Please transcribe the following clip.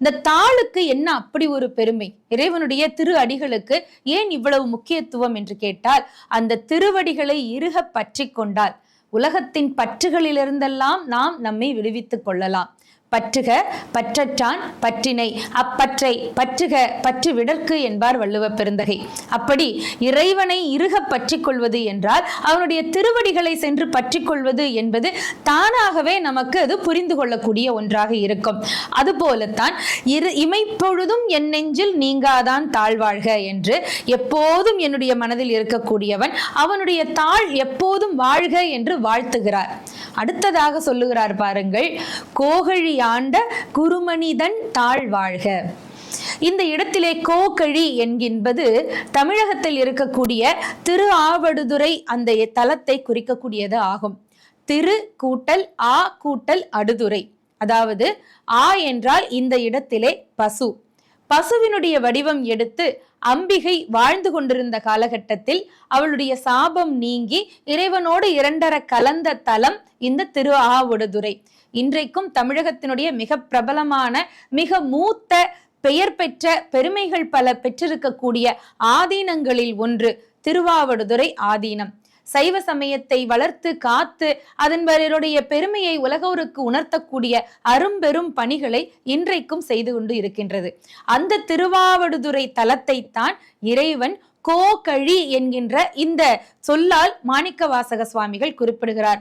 இந்த தாளுக்கு என்ன அப்படி ஒரு பெருமை? இறைவனுடைய திரு அடிகளுக்கு ஏன் இவ்வளவு முக்கியத்துவம் என்று கேட்டால் அந்த திருவடிகளை இருக பற்றி கொண்டால் உலகத்தின் பற்றுகளிலிருந்தெல்லாம் நாம் நம்மை விடுவித்துக் கொள்ளலாம். பற்றுக பற்றற்றான் பற்றினை. அப்பற்றை பற்றுக பற்று விடற்கு என்பார் வள்ளுவ பெருந்தகை. அப்படி இறைவனை இருக பற்றி கொள்வது என்றால் அவனுடைய திருவடிகளை சென்று பற்றி கொள்வது என்பது தானாகவே நமக்கு அது புரிந்து கொள்ளக்கூடிய ஒன்றாக இருக்கும். அதுபோலத்தான் இரு இமைப்பொழுதும் என் நெஞ்சில் நீங்காதான் தாழ்வாழ்க என்று எப்போதும் என்னுடைய மனதில் இருக்கக்கூடியவன் அவனுடைய தாழ் எப்போதும் வாழ்க என்று வாழ்த்துகிறார். அடுத்ததாக சொல்லுகிறார் பாருங்கள். கோகழி ஆண்ட குருமணிதன் தாழ் வாழ்க. இந்த இடத்திலே கோகழி என்கின்பது தமிழகத்தில் இருக்கக்கூடிய திரு ஆவடுதுறை அந்த தலத்தை குறிக்கக்கூடியது ஆகும். திரு கூட்டல் ஆ கூட்டல் அடுதுறை. அதாவது ஆ என்றால் இந்த இடத்திலே பசு. பசுவினுடைய வடிவம் எடுத்து அம்பிகை வாழ்ந்து கொண்டிருந்த காலகட்டத்தில் அவளுடைய சாபம் நீங்கி இறைவனோடு இரண்டர கலந்த தலம் இந்த திரு ஆவுடுதுறை இன்றைக்கும் தமிழகத்தினுடைய மிக பிரபலமான மிக மூத்த பெயர் பெற்ற பெருமைகள் பல பெற்றிருக்கக்கூடிய ஆதீனங்களில் ஒன்று திருவாவடுதுறை ஆதீனம். சைவ சமயத்தை வளர்த்து காத்து அதன்பருடைய பெருமையை உலகோருக்கு உணர்த்தக்கூடிய அரும்பெரும் பணிகளை இன்றைக்கும் செய்து கொண்டு இருக்கின்றது. அந்த திருவாவடுதுறை தலத்தை தான் இறைவன் கோகழி என்கின்ற இந்த சொல்லால் மாணிக்க வாசக சுவாமிகள் குறிப்பிடுகிறார்.